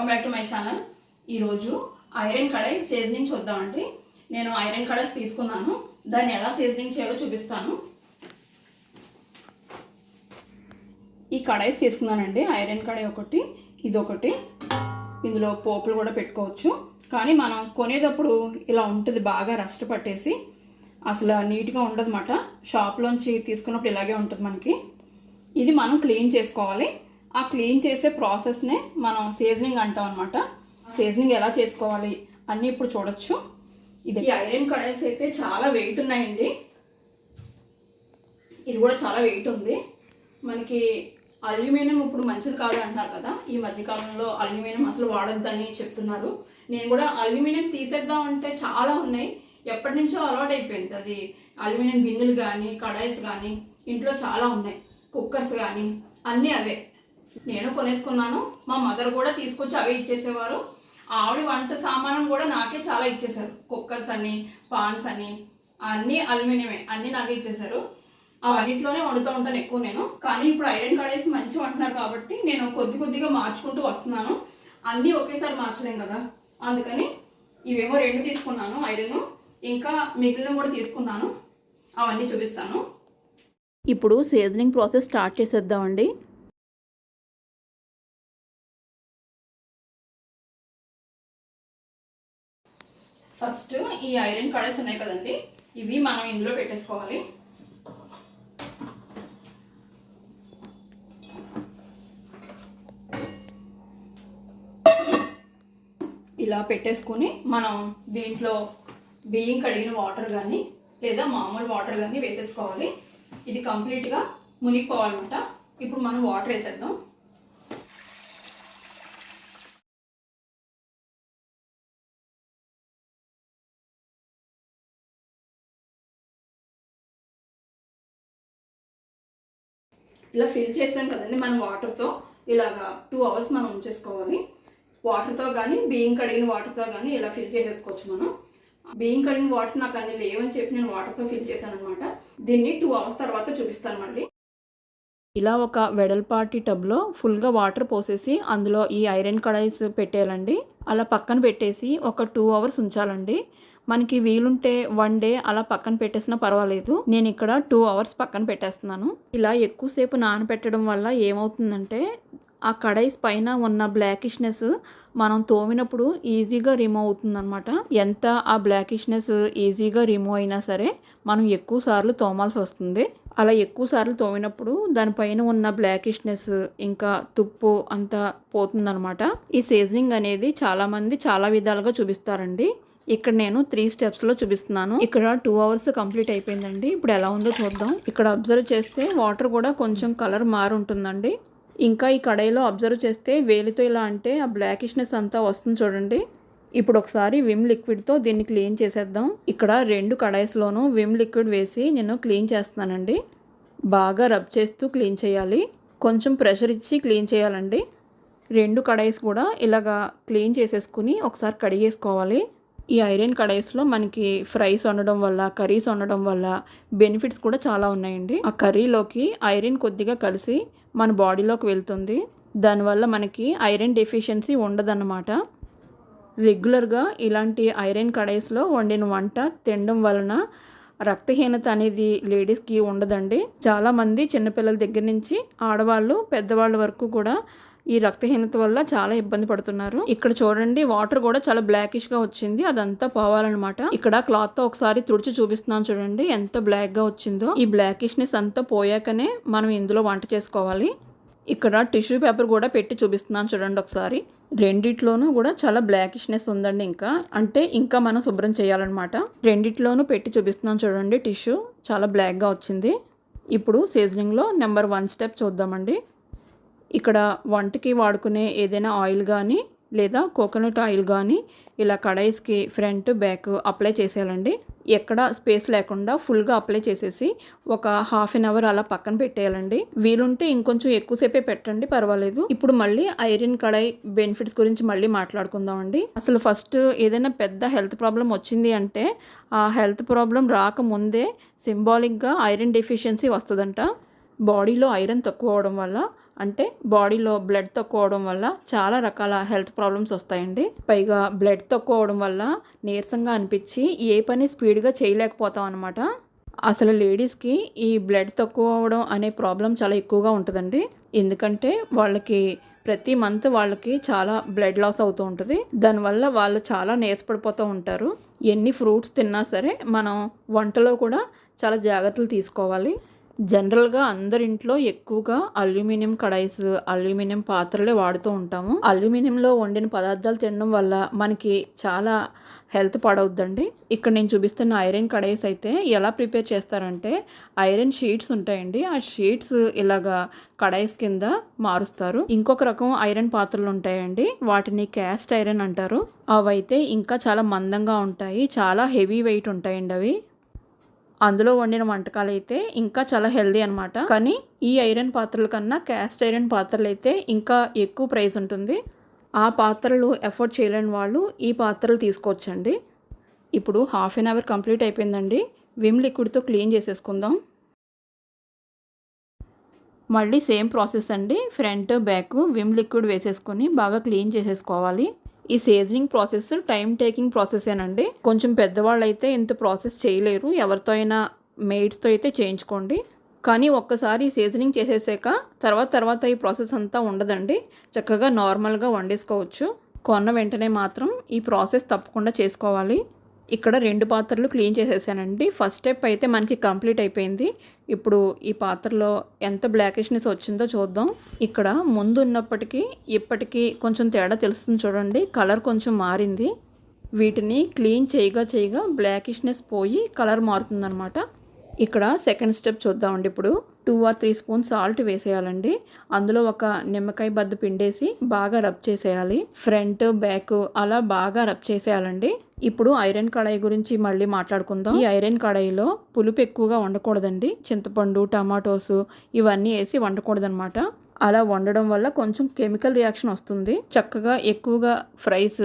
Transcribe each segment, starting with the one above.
Welcome back to my channel ఈరోజు iron కడాయి seasoning చూద్దామండి. నేను ఐరన్ కడాయిస్ తీసుకున్నాను. దాన్ని ఎలా సీజనింగ్ చేయాలో చూపిస్తాను. ఈ కడాయిస్ తీసుకున్నానండి. ఐరన్ కడాయి ఒకటి ఇది ఒకటి ఇందులో పోపులు కూడా పెట్టుకోవచ్చు. కానీ మనం కొనేటప్పుడు ఇలా ఉంటుంది బాగా రస్ట్ పట్టేసి అసలు నీట్గా ఉండదన్నమాట. షాప్లోంచి తీసుకున్నప్పుడు ఇలాగే ఉంటుంది మనకి. ఇది మనం క్లీన్ చేసుకోవాలి. ఆ క్లీన్ చేసే ప్రాసెస్నే మనం సీజనింగ్ అంటాం అనమాట సీజనింగ్ ఎలా చేసుకోవాలి అన్నీ ఇప్పుడు చూడొచ్చు. ఇది ఈ ఐరన్ కడాయిస్ అయితే చాలా వెయిట్ ఉన్నాయండి. ఇది కూడా చాలా వెయిట్ ఉంది. మనకి అల్యూమినియం ఇప్పుడు మంచిది కాదు అంటున్నారు కదా. ఈ మధ్యకాలంలో అల్యూమినియం అసలు వాడొద్దని చెప్తున్నారు. నేను కూడా అల్యూమినియం తీసేద్దాం అంటే చాలా ఉన్నాయి. ఎప్పటి నుంచో అలవాటు అయిపోయింది అది అల్యూమినియం గిన్నెలు కానీ కడాయిస్ కానీ ఇంట్లో చాలా ఉన్నాయి. కుక్కర్స్ కానీ అన్నీ అవే. నేను కొనేసుకున్నాను. మా మదర్ కూడా తీసుకొచ్చి అవే ఇచ్చేసేవారు. ఆవిడ వంట సామానం కూడా నాకే చాలా ఇచ్చేశారు. కుక్కర్స్ అని పాన్స్ అని అన్నీ అల్యూమినియమే అన్నీ నాకే ఇచ్చేశారు. అవన్నిట్లోనే వండుతూ ఉంటాను ఎక్కువ నేను. కానీ ఇప్పుడు ఐరన్ కడాయిస్ మంచిగా అంటున్నారు కాబట్టి నేను కొద్ది కొద్దిగా మార్చుకుంటూ వస్తున్నాను. అన్నీ ఒకేసారి మార్చలేం కదా. అందుకని ఇవేమో రెండు తీసుకున్నాను ఐరన్. ఇంకా మిగిలిన కూడా తీసుకున్నాను. అవన్నీ చూపిస్తాను. ఇప్పుడు సీజనింగ్ ప్రాసెస్ స్టార్ట్ చేసేద్దామండి. ఫస్ట్ ఈ ఐరన్ కడాయిస్ ఉన్నాయి కదండి ఇవి మనం ఇందులో పెట్టేసుకోవాలి. ఇలా పెట్టేసుకుని మనం దీంట్లో బియ్యం కడిగిన వాటర్ కానీ లేదా మామూలు వాటర్ కానీ వేసేసుకోవాలి. ఇది కంప్లీట్గా మునిగిపోవాలన్నమాట. ఇప్పుడు మనం వాటర్ వేసేద్దాం. ఇలా ఫిల్ చేసాం కదండి మనం వాటర్తో ఇలాగా టూ అవర్స్ మనం ఉంచేసుకోవాలి. వాటర్తో కానీ బియ్యం కడిగిన వాటర్తో కానీ ఇలా ఫిల్ చేసేసుకోవచ్చు మనం. బియ్యం కడిగిన వాటర్ నాకు అన్ని లేవని చెప్పి నేను వాటర్తో ఫిల్ చేశాను అనమాట దీన్ని టూ అవర్స్ తర్వాత చూపిస్తాను మళ్ళీ. ఇలా ఒక వెడల్పాటి టబ్లో ఫుల్గా వాటర్ పోసేసి అందులో ఈ ఐరన్ కడాయిస్ పెట్టేయాలండి. అలా పక్కన పెట్టేసి ఒక టూ అవర్స్ ఉంచాలండి. మనకి వీలుంటే వన్ డే అలా పక్కన పెట్టేసినా పర్వాలేదు. నేను ఇక్కడ టూ అవర్స్ పక్కన పెట్టేస్తున్నాను. ఇలా ఎక్కువసేపు నానబెట్టడం వల్ల ఏమవుతుందంటే ఆ కడాయిస్ పైన ఉన్న బ్లాకిష్నెస్ మనం తోమినప్పుడు ఈజీగా రిమూవ్ అవుతుందన్నమాట. ఎంత ఆ బ్లాకిష్నెస్ ఈజీగా రిమూవ్ అయినా సరే మనం ఎక్కువ సార్లు తోమాల్సి వస్తుంది. అలా ఎక్కువ సార్లు తోమినప్పుడు దానిపైన ఉన్న బ్లాకిష్నెస్ ఇంకా తుప్పు అంతా పోతుందనమాట ఈ సీజనింగ్ అనేది చాలామంది చాలా విధాలుగా చూపిస్తారండి. ఇక్కడ నేను త్రీ స్టెప్స్లో చూపిస్తున్నాను. ఇక్కడ టూ అవర్స్ కంప్లీట్ అయిపోయిందండి. ఇప్పుడు ఎలా ఉందో చూద్దాం. ఇక్కడ అబ్జర్వ్ చేస్తే వాటర్ కూడా కొంచెం కలర్ మారుంటుందండి. ఇంకా ఈ కడాయిలో అబ్జర్వ్ చేస్తే వేలితో ఇలా అంటే ఆ బ్లాకిష్నెస్ అంతా వస్తుంది చూడండి. ఇప్పుడు ఒకసారి విమ్ లిక్విడ్తో దీన్ని క్లీన్ చేసేద్దాం. ఇక్కడ రెండు కడాయిస్లోనూ విమ్ లిక్విడ్ వేసి నేను క్లీన్ చేస్తున్నానండి. బాగా రబ్ చేస్తూ క్లీన్ చేయాలి. కొంచెం ప్రెషర్ ఇచ్చి క్లీన్ చేయాలండి. రెండు కడాయిస్ కూడా ఇలాగా క్లీన్ చేసేసుకుని ఒకసారి కడిగేసుకోవాలి. ఈ ఐరన్ కడాయిస్లో మనకి ఫ్రైస్ వండడం వల్ల కర్రీస్ వండడం వల్ల బెనిఫిట్స్ కూడా చాలా ఉన్నాయండి. ఆ కర్రీలోకి ఐరన్ కొద్దిగా కలిసి మన బాడీలోకి వెళ్తుంది. దానివల్ల మనకి ఐరన్ డెఫిషియన్సీ ఉండదన్నమాట. రెగ్యులర్గా ఇలాంటి ఐరన్ కడాయిస్లో వండిన వంట తినడం వలన రక్తహీనత అనేది లేడీస్కి ఉండదండి. చాలామంది చిన్నపిల్లల దగ్గర నుంచి ఆడవాళ్ళు పెద్దవాళ్ళ వరకు కూడా ఈ రక్తహీనత వల్ల చాలా ఇబ్బంది పడుతున్నారు. ఇక్కడ చూడండి వాటర్ కూడా చాలా బ్లాకిష్గా వచ్చింది. అదంతా పోవాలన్నమాట. ఇక్కడ క్లాత్తో ఒకసారి తుడిచి చూపిస్తున్నాను చూడండి ఎంత బ్లాక్గా వచ్చిందో. ఈ బ్లాకిష్నెస్ అంతా పోయాకనే మనం ఇందులో వంట చేసుకోవాలి. ఇక్కడ టిష్యూ పేపర్ కూడా పెట్టి చూపిస్తున్నాను చూడండి ఒకసారి. రెండిట్లోనూ కూడా చాలా బ్లాకిష్నెస్ ఉందండి ఇంకా. అంటే ఇంకా మనం శుభ్రం చేయాలన్నమాట. రెండిట్లోనూ పెట్టి చూపిస్తున్నాను చూడండి టిష్యూ. చాలా బ్లాక్గా వచ్చింది. ఇప్పుడు సీజనింగ్లో నెంబర్ వన్ స్టెప్ చూద్దామండి. ఇక్కడ వంటకి వాడుకునే ఏదైనా ఆయిల్ కానీ లేదా కోకోనట్ ఆయిల్ కానీ ఇలా కడాయిస్కి ఫ్రంట్ బ్యాక్ అప్లై చేసేయాలండి. ఎక్కడ స్పేస్ లేకుండా ఫుల్గా అప్లై చేసేసి ఒక హాఫ్ అన్ అవర్ అలా పక్కన పెట్టేయాలండి. వీలుంటే ఇంకొంచెం ఎక్కువసేపే పెట్టండి పర్వాలేదు. ఇప్పుడు మళ్ళీ ఐరన్ కడాయి బెనిఫిట్స్ గురించి మళ్ళీ మాట్లాడుకుందామండి. అసలు ఫస్ట్ ఏదైనా పెద్ద హెల్త్ ప్రాబ్లం వచ్చింది అంటే ఆ హెల్త్ ప్రాబ్లం రాకముందే సింబాలిక్గా ఐరన్ డెఫిషియన్సీ వస్తుందంట. బాడీలో ఐరన్ తక్కువ అవడం వల్ల అంటే బాడీలో బ్లడ్ తక్కువ వల్ల చాలా రకాల హెల్త్ ప్రాబ్లమ్స్ వస్తాయండి. పైగా బ్లడ్ తక్కువ వల్ల నీరసంగా అనిపించి ఏ పని స్పీడ్గా చేయలేకపోతాం అనమాట అసలు లేడీస్కి ఈ బ్లడ్ తక్కువ అవడం అనే ప్రాబ్లం చాలా ఎక్కువగా ఉంటుందండి. ఎందుకంటే వాళ్ళకి ప్రతి మంత్ వాళ్ళకి చాలా బ్లడ్ లాస్ అవుతూ ఉంటుంది. దానివల్ల వాళ్ళు చాలా నీరసపడిపోతూ ఉంటారు. ఎన్ని ఫ్రూట్స్ తిన్నా సరే మనం వంటలో కూడా చాలా జాగ్రత్తలు తీసుకోవాలి. జనరల్గా అందరింట్లో ఎక్కువగా అల్యూమినియం కడాయిస్ అల్యూమినియం పాత్రలే వాడుతూ ఉంటాము. అల్యూమినియంలో వండిన పదార్థాలు తినడం వల్ల మనకి చాలా హెల్త్ పాడవుద్దండి. ఇక్కడ నేను చూపిస్తున్న ఐరన్ కడాయిస్ అయితే ఎలా ప్రిపేర్ చేస్తారంటే ఐరన్ షీట్స్ ఉంటాయండి. ఆ షీట్స్ ఇలాగా కడాయిస్ కింద మారుస్తారు. ఇంకొక రకం ఐరన్ పాత్రలు ఉంటాయండి. వాటిని క్యాస్ట్ ఐరన్ అంటారు. అవైతే ఇంకా చాలా మందంగా ఉంటాయి. చాలా హెవీ వెయిట్ ఉంటాయండి అవి. అందులో వండిన వంటకాలు అయితే ఇంకా చాలా హెల్దీ అనమాట కానీ ఈ ఐరన్ పాత్రల కన్నా క్యాస్ట్ ఐరన్ పాత్రలు అయితే ఇంకా ఎక్కువ ప్రైస్ ఉంటుంది. ఆ పాత్రలు ఎఫోర్డ్ చేయలేని వాళ్ళు ఈ పాత్రలు తీసుకోవచ్చండి. ఇప్పుడు హాఫ్ అన్ అవర్ కంప్లీట్ అయిపోయిందండి. విమ్ లిక్విడ్తో క్లీన్ చేసేసుకుందాం. మళ్ళీ సేమ్ ప్రాసెస్ అండి. ఫ్రంట్ బ్యాక్ విమ్ లిక్విడ్ వేసేసుకొని బాగా క్లీన్ చేసేసుకోవాలి. ఈ సీజనింగ్ ప్రాసెస్ టైం టేకింగ్ ప్రాసెసేనండి కొంచెం పెద్దవాళ్ళు అయితే ఇంత ప్రాసెస్ చేయలేరు. ఎవరితో అయినా మెయిడ్స్తో అయితే చేయించుకోండి. కానీ ఒక్కసారి సీజనింగ్ చేసేసాక తర్వాత తర్వాత ఈ ప్రాసెస్ అంతా ఉండదండి. చక్కగా నార్మల్గా వండేసుకోవచ్చు. కొన్న వెంటనే మాత్రం ఈ ప్రాసెస్ తప్పకుండా చేసుకోవాలి. ఇక్కడ రెండు పాత్రలు క్లీన్ చేసేసానండి. ఫస్ట్ స్టెప్ అయితే మనకి కంప్లీట్ అయిపోయింది. ఇప్పుడు ఈ పాత్రలో ఎంత బ్లాకిష్నెస్ వచ్చిందో చూద్దాం. ఇక్కడ ముందు ఉన్నప్పటికీ ఇప్పటికీ కొంచెం తేడా తెలుస్తుంది చూడండి. కలర్ కొంచెం మారింది. వీటిని క్లీన్ చేయగా చేయగా బ్లాకిష్నెస్ పోయి కలర్ మారుతుందనమాట ఇక్కడ సెకండ్ స్టెప్ చూద్దామండి. ఇప్పుడు two or three spoon salt వేసేయాలండి. అందులో ఒక నిమ్మకాయ బద్ద పిండేసి బాగా రబ్ చేసేయాలి. ఫ్రంట్ బ్యాక్ అలా బాగా రబ్ చేసేయాలండి. ఇప్పుడు ఐరన్ కడాయి గురించి మళ్ళీ మాట్లాడుకుందాం. ఈ ఐరన్ కడాయిలో పులుపు ఎక్కువగా వండకూడదండి. చింతపండు టమాటోస్ ఇవన్నీ వేసి వండకూడదనమాట అలా వండడం వల్ల కొంచెం కెమికల్ రియాక్షన్ వస్తుంది. చక్కగా ఎక్కువగా ఫ్రైస్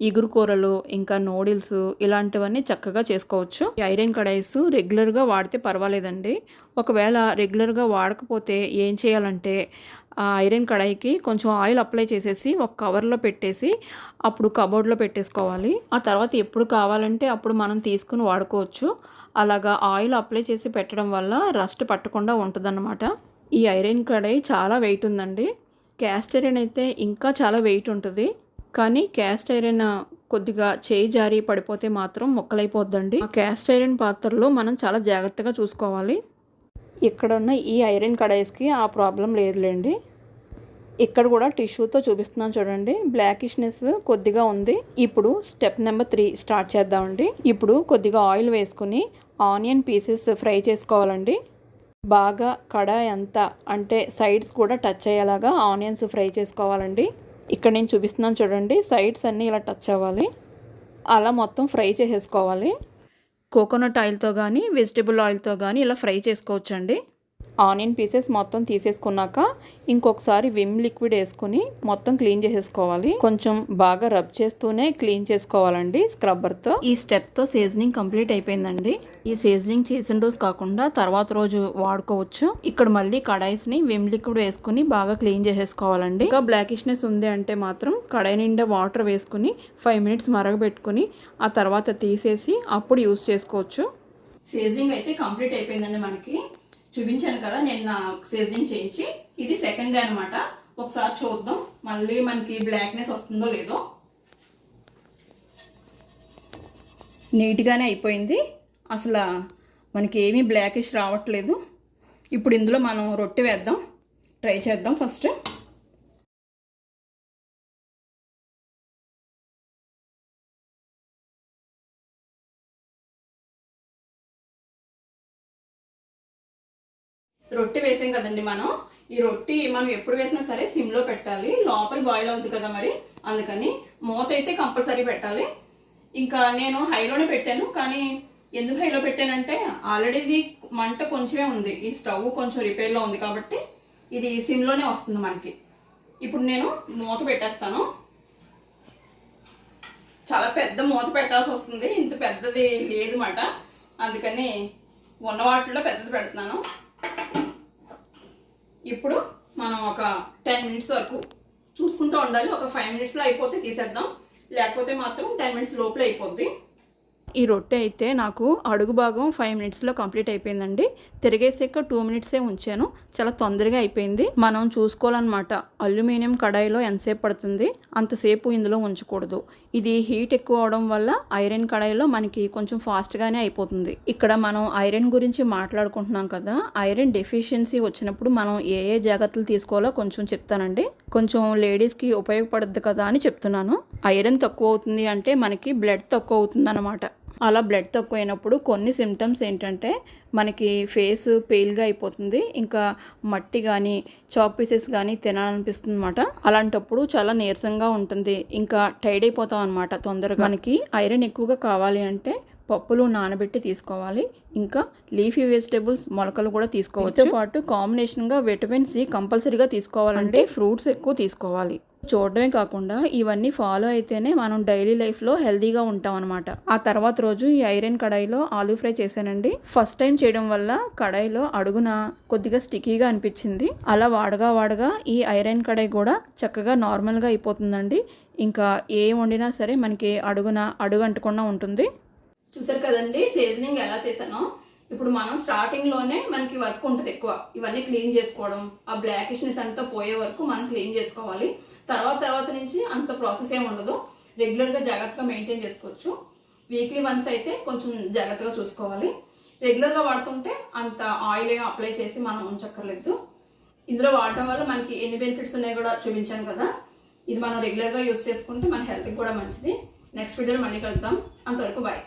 ఇగురు కూరలు ఇంకా నూడిల్స్ ఇలాంటివన్నీ చక్కగా చేసుకోవచ్చు. ఈ ఐరన్ కడాయిస్ రెగ్యులర్గా వాడితే పర్వాలేదండి. ఒకవేళ రెగ్యులర్గా వాడకపోతే ఏం చేయాలంటే ఆ ఐరన్ కడాయికి కొంచెం ఆయిల్ అప్లై చేసేసి ఒక కవర్లో పెట్టేసి అప్పుడు కబోర్డ్లో పెట్టేసుకోవాలి. ఆ తర్వాత ఎప్పుడు కావాలంటే అప్పుడు మనం తీసుకుని వాడుకోవచ్చు. అలాగా ఆయిల్ అప్లై చేసి పెట్టడం వల్ల రస్ట్ పట్టకుండా ఉంటుందన్నమాట. ఈ ఐరన్ కడాయి చాలా వెయిట్ ఉందండి. క్యాస్ట్ అయితే ఇంకా చాలా వెయిట్ ఉంటుంది. కానీ క్యాస్ట్ ఐరన్ కొద్దిగా చేయి జారి పడిపోతే మాత్రం మొక్కలైపోద్దండి. క్యాస్ట్ ఐరన్ పాత్రలు మనం చాలా జాగ్రత్తగా చూసుకోవాలి. ఇక్కడ ఉన్న ఈ ఐరన్ కడాయిస్కి ఆ ప్రాబ్లం లేదులేండి. ఇక్కడ కూడా టిష్యూతో చూపిస్తున్నాను చూడండి. బ్లాకిష్నెస్ కొద్దిగా ఉంది. ఇప్పుడు స్టెప్ నెంబర్ త్రీ స్టార్ట్ చేద్దామండి. ఇప్పుడు కొద్దిగా ఆయిల్ వేసుకుని ఆనియన్ పీసెస్ ఫ్రై చేసుకోవాలండి. బాగా కడాయి అంతా అంటే సైడ్స్ కూడా టచ్ అయ్యేలాగా ఆనియన్స్ ఫ్రై చేసుకోవాలండి. ఇక్కడ నేను చూపిస్తున్నాను చూడండి సైడ్స్ అన్నీ ఇలా టచ్ అవ్వాలి. అలా మొత్తం ఫ్రై చేసేసుకోవాలి. కోకోనట్ ఆయిల్తో కానీ వెజిటబుల్ ఆయిల్తో కానీ ఇలా ఫ్రై చేసుకోవచ్చండి. ఆనియన్ పీసెస్ మొత్తం తీసేసుకున్నాక ఇంకొకసారి విమ్ లిక్విడ్ వేసుకుని మొత్తం క్లీన్ చేసేసుకోవాలి. కొంచెం బాగా రబ్ చేస్తూనే క్లీన్ చేసుకోవాలండి స్క్రబ్బర్తో. ఈ స్టెప్తో సీజనింగ్ కంప్లీట్ అయిపోయిందండి. ఈ సీజనింగ్ చేసిన రోజు కాకుండా తర్వాత రోజు వాడుకోవచ్చు. ఇక్కడ మళ్ళీ కడాయిస్ని విమ్ లిక్విడ్ వేసుకుని బాగా క్లీన్ చేసేసుకోవాలండి. ఇంకా బ్లాకిష్నెస్ ఉంది అంటే మాత్రం కడాయి నిండా వాటర్ వేసుకుని ఫైవ్ మినిట్స్ మరగబెట్టుకుని ఆ తర్వాత తీసేసి అప్పుడు యూస్ చేసుకోవచ్చు. సీజనింగ్ అయితే కంప్లీట్ అయిపోయిందండి మనకి. చూపించాను కదా నేను నా సీజనింగ్ చేయించి ఇది సెకండ్ డే అనమాట ఒకసారి చూద్దాం మళ్ళీ మనకి బ్లాక్నెస్ వస్తుందో లేదో. నీట్గానే అయిపోయింది. అసలు మనకి ఏమీ బ్లాకిష్ రావట్లేదు. ఇప్పుడు ఇందులో మనం రొట్టె వేద్దాం. ట్రై చేద్దాం ఫస్ట్ రొట్టె వేసాం కదండి మనం. ఈ రొట్టి మనం ఎప్పుడు వేసినా సరే సిమ్లో పెట్టాలి. లోపల బాయిల్ అవుతుంది కదా మరి. అందుకని మూత అయితే కంపల్సరీ పెట్టాలి. ఇంకా నేను హైలోనే పెట్టాను. కానీ ఎందుకు హైలో పెట్టానంటే ఆల్రెడీ ఇది మంట కొంచెమే ఉంది. ఈ స్టవ్ కొంచెం రిపేర్లో ఉంది కాబట్టి ఇది సిమ్లోనే వస్తుంది మనకి. ఇప్పుడు నేను మూత పెట్టేస్తాను. చాలా పెద్ద మూత పెట్టాల్సి వస్తుంది. ఇంత పెద్దది లేదు మాట అందుకని ఉన్న వాటిలో పెద్దది పెడుతున్నాను. ఇప్పుడు మనం ఒక టెన్ మినిట్స్ వరకు చూసుకుంటూ ఉండాలి. ఒక ఫైవ్ మినిట్స్లో అయిపోతే తీసేద్దాం. లేకపోతే మాత్రం టెన్ మినిట్స్ లోపల అయిపోద్ది. ఈ రొట్టె అయితే నాకు అడుగు భాగం ఫైవ్ మినిట్స్లో కంప్లీట్ అయిపోయిందండి. తిరిగేసాక టూ మినిట్సే ఉంచాను. చాలా తొందరగా అయిపోయింది. మనం చూసుకోవాలన్నమాట. అల్యూమినియం కడాయిలో ఎంతసేపు పడుతుంది? అంతసేపు ఇందులో ఉంచకూడదు. ఇది హీట్ ఎక్కువ అవడం వల్ల ఐరన్ కడాయిలో మనకి కొంచెం ఫాస్ట్గానే అయిపోతుంది. ఇక్కడ మనం ఐరన్ గురించి మాట్లాడుకుంటున్నాం కదా. ఐరన్ డెఫిషియన్సీ వచ్చినప్పుడు మనం ఏ ఏ జాగ్రత్తలు తీసుకోవాలో కొంచెం చెప్తానండి. కొంచెం లేడీస్కి ఉపయోగపడుద్ది కదా అని చెప్తున్నాను. ఐరన్ తక్కువ అవుతుంది అంటే మనకి బ్లడ్ తక్కువ అవుతుంది అనమాట అలా బ్లడ్ తక్కువైనప్పుడు కొన్ని సిమ్టమ్స్ ఏంటంటే మనకి ఫేస్ పెయిల్గా అయిపోతుంది ఇంకా మట్టి కానీ చాక్ పీసెస్ కానీ తినాలనిపిస్తుంది అనమాట అలాంటప్పుడు చాలా నీరసంగా ఉంటుంది ఇంకా టైడ్ అయిపోతాం అనమాట తొందరగా. మనకి ఐరన్ ఎక్కువగా కావాలి అంటే పప్పులు నానబెట్టి తీసుకోవాలి ఇంకా లీఫీ వెజిటేబుల్స్ మొలకలు కూడా తీసుకోవచ్చు. పాటు కాంబినేషన్గా విటమిన్ సి కంపల్సరీగా తీసుకోవాలంటే ఫ్రూట్స్ ఎక్కువ తీసుకోవాలి. చూడడమే కాకుండా ఇవన్నీ ఫాలో అయితేనే మనం డైలీ లైఫ్లో హెల్దీగా ఉంటాం అనమాట ఆ తర్వాత రోజు ఈ ఐరన్ కడాయిలో ఆలూ ఫ్రై చేశానండి. ఫస్ట్ టైం చేయడం వల్ల కడాయిలో అడుగున కొద్దిగా స్టిక్కీగా అనిపించింది. అలా వాడగా వాడగా ఈ ఐరన్ కడాయి కూడా చక్కగా నార్మల్గా అయిపోతుందండి. ఇంకా ఏ వండినా సరే మనకి అడుగున అడుగు అంటకుండా ఉంటుంది. చూసారు కదండి? సీజనింగ్ ఎలా చేశానో. ఇప్పుడు మనం స్టార్టింగ్లోనే మనకి వర్క్ ఉంటుంది ఎక్కువ. ఇవన్నీ క్లీన్ చేసుకోవడం ఆ బ్లాకిష్నెస్ అంతా పోయే వరకు మనం క్లీన్ చేసుకోవాలి. తర్వాత తర్వాత నుంచి అంత ప్రాసెస్ ఏమి ఉండదు. రెగ్యులర్గా జాగ్రత్తగా మెయింటైన్ చేసుకోవచ్చు. వీక్లీ వన్స్ అయితే కొంచెం జాగ్రత్తగా చూసుకోవాలి. రెగ్యులర్గా వాడుతుంటే అంత ఆయిల్ ఏం అప్లై చేసి మనం ఉంచక్కర్లేదు. ఇందులో వాడటం వల్ల మనకి ఎన్ని బెనిఫిట్స్ ఉన్నాయో కూడా చూపించాను కదా. ఇది మనం రెగ్యులర్గా యూస్ చేసుకుంటే మన హెల్త్కి కూడా మంచిది. నెక్స్ట్ వీడియోలో మళ్ళీ కలుద్దాం. అంతవరకు బాయ్